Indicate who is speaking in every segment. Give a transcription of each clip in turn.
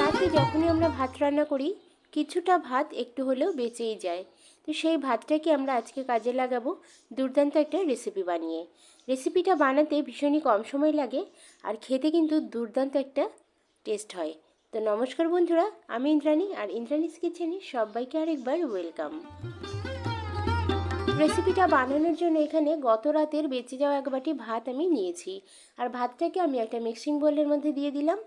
Speaker 1: রাতে যখনই আমরা ভাত রান্না করি, কিছুটা ভাত একটু হলেও বেঁচেই যায়। তো সেই ভাতটাকে আমরা আজকে কাজে লাগাবো দুর্দান্ত একটা রেসিপি বানিয়ে। রেসিপিটা বানাতে ভীষণই কম সময় লাগে আর খেতে কিন্তু দুর্দান্ত একটা টেস্ট হয়। তো নমস্কার বন্ধুরা, আমি ইন্দ্রাণী আর ইন্দ্রাণীস কিচেনে সবাইকে আরেকবার ওয়েলকাম রেসিপিটা বানানোর জন্য এখানে গত রাতের বেঁচে যাওয়া এক বাটি ভাত আমি নিয়েছি। আর ভাতটাকে আমি একটা মিক্সিং বোলের মধ্যে দিয়ে দিলাম।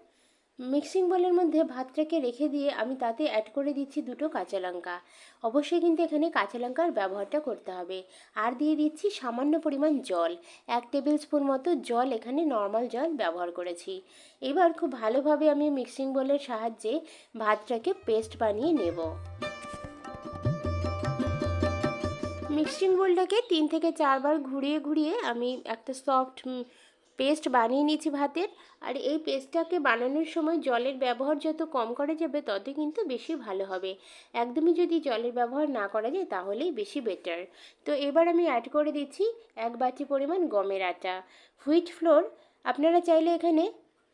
Speaker 1: মিক্সিং বোলের মধ্যে ভাতটাকে রেখে দিয়ে আমি তাতে অ্যাড করে দিচ্ছি দুটো কাঁচা লঙ্কা। অবশ্যই কিন্তু এখানে কাঁচা লঙ্কার ব্যবহারটা করতে হবে। আর দিয়ে দিচ্ছি সামান্য পরিমাণ জল। এক টেবিল স্পুন মতো জল এখানে নর্মাল জল ব্যবহার করেছি। এবার খুব ভালোভাবে আমি মিক্সিং বোলের সাহায্যে ভাতটাকে পেস্ট বানিয়ে নেব। মিক্সিং বোলটাকে তিন থেকে চারবার ঘুরিয়ে ঘুরিয়ে আমি একটা সফট পেস্ট বানিয়ে নিয়েছি ভাতের। আর এই পেস্টটাকে বানানোর সময় জলের ব্যবহার যত কম করা যাবে তত কিন্তু বেশি ভালো হবে। একদমই যদি জলের ব্যবহার না করা যায়, তাহলেই বেশি বেটার তো এবার আমি অ্যাড করে দিচ্ছি এক বাটি পরিমাণ গমের আটা। হুইট ফ্লোর আপনারা চাইলে এখানে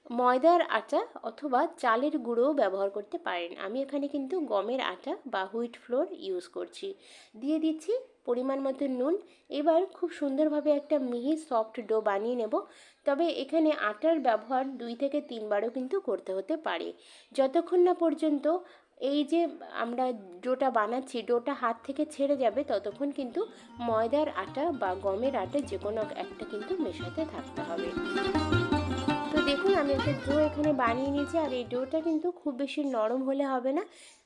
Speaker 1: ময়দার আটা অথবা চালের গুঁড়োও ব্যবহার করতে পারেন। আমি এখানে কিন্তু গমের আটা বা হুইট ফ্লোর ইউজ করছি। দিয়ে দিচ্ছি পরিমাণ মতো নুন। এবার খুব সুন্দরভাবে একটা মিহি সফট ডো বানিয়ে নেব। তবে এখানে আটার ব্যবহার দুই থেকে তিনবারও কিন্তু করতে হতে পারে। যতক্ষণ না পর্যন্ত এই যে আমরা ডোটা বানাচ্ছি, ডোটা হাত থেকে ছেড়ে যাবে, ততক্ষণ কিন্তু ময়দার আটা বা গমের আটা যে কোনো একটা কিন্তু মেশাতে থাকতে হবে। একটা ডো এখানে বানিয়ে নিয়েছি আর এই ডোটা কিন্তু খুব বেশি নরম হলে হবে না।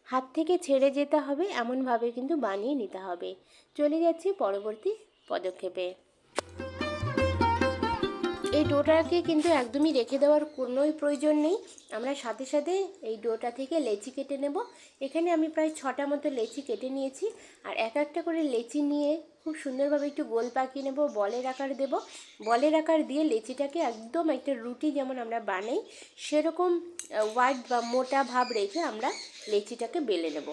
Speaker 1: হাত থেকে ছেড়ে যেতে হবে, এমনভাবে কিন্তু বানিয়ে নিতে হবে। চলে যাচ্ছি পরবর্তী পদক্ষেপে। এই ডোটাকে কিন্তু একদমই রেখে দেওয়ার কোনোই প্রয়োজন নেই। আমরা সাথে সাথে এই ডোটা থেকে লেচি কেটে নেব। এখানে আমি প্রায় ছটা মতো লেচি কেটে নিয়েছি। আর এক একটা করে লেচি নিয়ে খুব সুন্দরভাবে একটু গোল পাকিয়ে নেব, বলের আকার দেব। বলের আকার দিয়ে লেচিটাকে একদম একটা রুটি যেমন আমরা বানাই, সেরকম ওয়াইড বা মোটা ভাব রেখে আমরা লেচিটাকে বেলে নেব।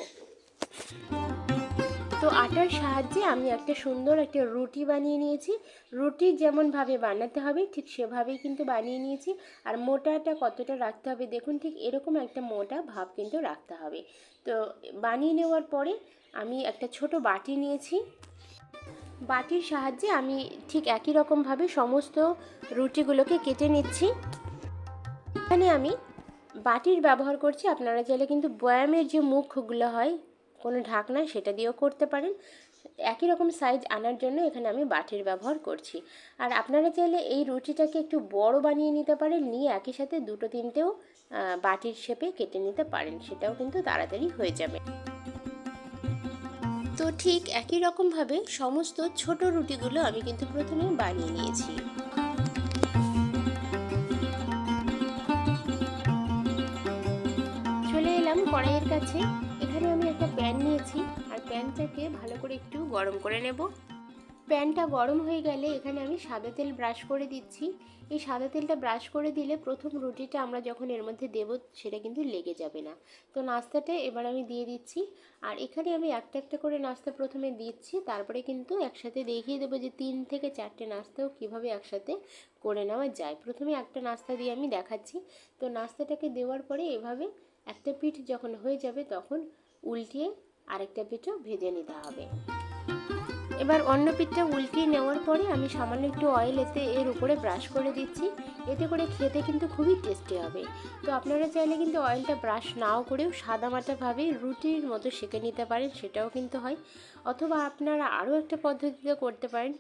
Speaker 1: তো আটার সাহায্যে আমি একটা সুন্দর একটা রুটি বানিয়ে নিয়েছি। রুটি যেমনভাবে বানাতে হবে, ঠিক সেভাবেই কিন্তু বানিয়ে নিয়েছি। আর মোটাটা কতটা রাখতে হবে দেখুন, ঠিক এরকম একটা মোটা ভাব কিন্তু রাখতে হবে। তো বানিয়ে নেওয়ার পরে আমি একটা ছোট বাটি নিয়েছি। বাটির সাহায্যে আমি ঠিক একই রকমভাবে সমস্ত রুটিগুলোকে কেটে নিচ্ছি। এখানে আমি বাটির ব্যবহার করছি। আপনারা চাইলে কিন্তু বয়ামের যে মুখগুলো হয় কোনো ঢাকনা সেটা দিয়েও করতে পারেন। একই রকম সাইজ আনার জন্য এখানে আমি বাটির ব্যবহার করছি। আর আপনারা চাইলে এই রুটিটাকে একটু বড় বানিয়ে নিতে পারেন, নিয়ে একই সাথে দুটো তিনটেও বাটির শেপে কেটে নিতে পারেন। সেটাও কিন্তু তাড়াতাড়ি হয়ে যাবে। তো ঠিক একই রকমভাবে সমস্ত ছোট রুটিগুলো আমি কিন্তু প্রথমে বানিয়ে নিয়েছি। চলে এলাম কড়াইয়ের কাছে। নিয়েছি আর প্যানটাকে ভালো করে একটু গরম করে নেব। প্যানটা গরম হয়ে গেলে এখানে আমি সাদা তেল ব্রাশ করে দিচ্ছি। এই সাদা তেলটা ব্রাশ করে দিলে প্রথম রুটিটা আমরা যখন এর মধ্যে দেব সেটা কিন্তু লেগে যাবে না। তো নাস্তাটা এবার আমি দিয়ে দিচ্ছি। আর এখানে আমি একটা একটা করে নাস্তা প্রথমে দিচ্ছি, তারপরে কিন্তু একসাথে দেখিয়ে দেবো যে তিন থেকে চারটে নাস্তাও কীভাবে একসাথে করে নেওয়া যায়। প্রথমে একটা নাস্তা দিয়ে আমি দেখাচ্ছি। তো নাস্তাটাকে দেওয়ার পরে এভাবে একটা পিঠ যখন হয়ে যাবে তখন উল্টিয়ে আরেকটা পিঠও ভেজে নিতে হবে। এবার অন্য পিঠটা উল্টিয়ে নেওয়ার পরে আমি সামান্য একটু অয়েল এতে এর উপরে ব্রাশ করে দিচ্ছি। এতে করে খেতে কিন্তু খুবই টেস্টি হবে। তো আপনারা চাইলে কিন্তু অয়েলটা ব্রাশ নাও করেও সাদামাটাভাবে রুটির মতো সেঁকে নিতে পারেন, সেটাও কিন্তু হয়। অথবা আপনারা আরও একটা পদ্ধতিতে করতে পারেন।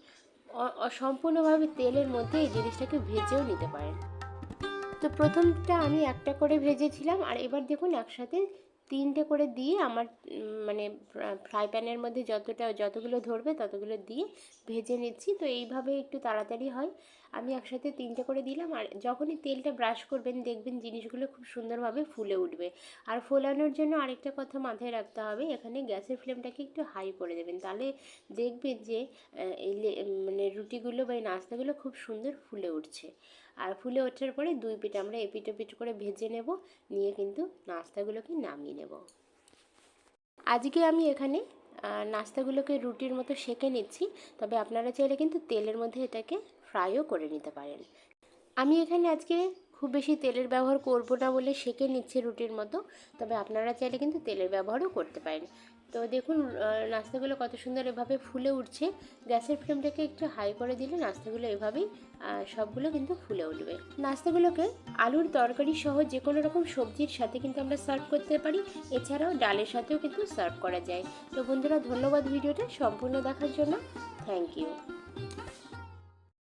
Speaker 1: সম্পূর্ণভাবে তেলের মধ্যে এই জিনিসটাকে ভেজেও নিতে পারেন। তো প্রথমটা আমি একটা করে ভেজেছিলাম। আর এবার দেখুন একসাথে তিনটে করে দিয়ে আমার মানে ফ্রাই প্যানের মধ্যে যতটা, যতগুলো ধরবে ততগুলো দিয়ে ভেজে নিচ্ছি। তো এইভাবে একটু তাড়াতাড়ি হয়। আমি একসাথে তিনটে করে দিলাম আর যখনই তেলটা ব্রাশ করবেন দেখবেন জিনিসগুলো খুব সুন্দরভাবে ফুলে উঠবে। আর ফোলানোর জন্য আরেকটা কথা মাথায় রাখতে হবে, এখানে গ্যাসের ফ্লেমটাকে একটু হাই করে দেবেন। তাহলে দেখবেন যে এই মানে রুটিগুলো বা এই নাস্তাগুলো খুব সুন্দর ফুলে উঠছে। আর ফুলে ওঠার পরে দুই পিঠ আমরা এপিট ওপিট করে ভেজে নেব, নিয়ে কিন্তু নাস্তাগুলোকে নামিয়ে নেব। আজকে আমি এখানে নাস্তাগুলোকে রুটির মতো সেঁকে নিচ্ছি, তবে আপনারা চাইলে কিন্তু তেলের মধ্যে এটাকে ফ্রাইও করে নিতে পারেন। আমি এখানে আজকে খুব বেশি তেলের ব্যবহার করব না বলে সেঁকে নিচ্ছে রুটির মতো, তবে আপনারা চাইলে কিন্তু তেলের ব্যবহারও করতে পারেন। তো দেখুন নাস্তাগুলো কত সুন্দর এভাবে ফুলে উঠছে। গ্যাসের ফ্লেমটাকে একটু হাই করে দিলে নাস্তাগুলো এভাবেই সবগুলো কিন্তু ফুলে উঠবে। নাস্তাগুলোকে আলুর তরকারি সহ যে কোনো রকম সবজির সাথে কিন্তু আমরা সার্ভ করতে পারি। এছাড়াও ডালের সাথেও কিন্তু সার্ভ করা যায়। তো বন্ধুরা, ধন্যবাদ ভিডিওটা সম্পূর্ণ দেখার জন্য। Thank you.